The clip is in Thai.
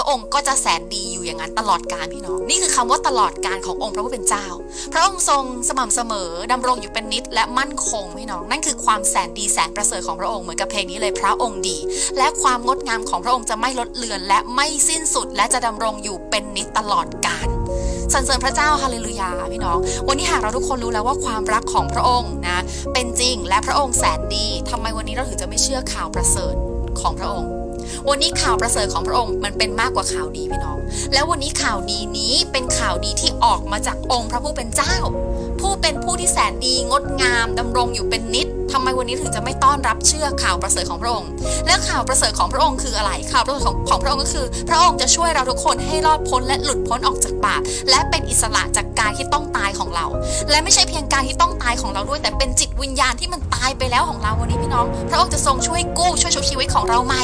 ระองค์ก็จะแสนดีอยู่อย่างนั้นตลอดกาลพี่น้อง นี่คือคำว่าตลอดกาลขององค์พระผู้เป็นเจ้า พระองค์ทรงสม่ำเสมอดำรงอยู่เป็นนิจและมั่นคงพี่น้อง นั่นคือความแสนดีแสนประเสริฐของพระองค์เหมือนกับเพลงนี้เลยพระองค์ดี และความงดงามของพระองค์จะไม่ลดเลือน และไม่สิ้นสุด และจะดำรงอยู่เป็นนิจตลอดกาลสรรเสริญพระเจ้าฮาเลลูยาพี่น้อง วันนี้หากเราทุกคนรู้แล้วว่าความรักของพระองค์นะเป็นจริงและพระองค์แสนดีทำไมวันนี้เราถึงจะไม่เชื่อข่าวประเสริฐของพระองค์ วันนี้ข่าวประเสริฐของพระองค์มันเป็นมากกว่าข่าวดีพี่น้อง แล้ววันนี้ข่าวดีนี้เป็นข่าวดีที่ออกมาจากองค์พระผู้เป็นเจ้า ผู้เป็นผู้ที่แสนดีงดงามดำรงอยู่เป็นนิจทำไมวันนี้ถึงจะไม่ต้อนรับเชื่อข่าวประเสริฐของพระองค์ และข่าวประเสริฐของพระองค์คืออะไร ข่าวประเสริฐของของพระองค์ก็คือ พระองค์จะช่วยเราทุกคนให้รอดพ้นและหลุดพ้นออกจากบาปและเป็นอิสระจากการที่ต้องตายของเรา และไม่ใช่เพียงการที่ต้องตายของเราด้วย แต่เป็นจิตวิญญาณที่มันตายไปแล้วของเราวันนี้พี่น้อง พระองค์จะทรงช่วยกู้ช่วยชุบชีวิตของเราใหม่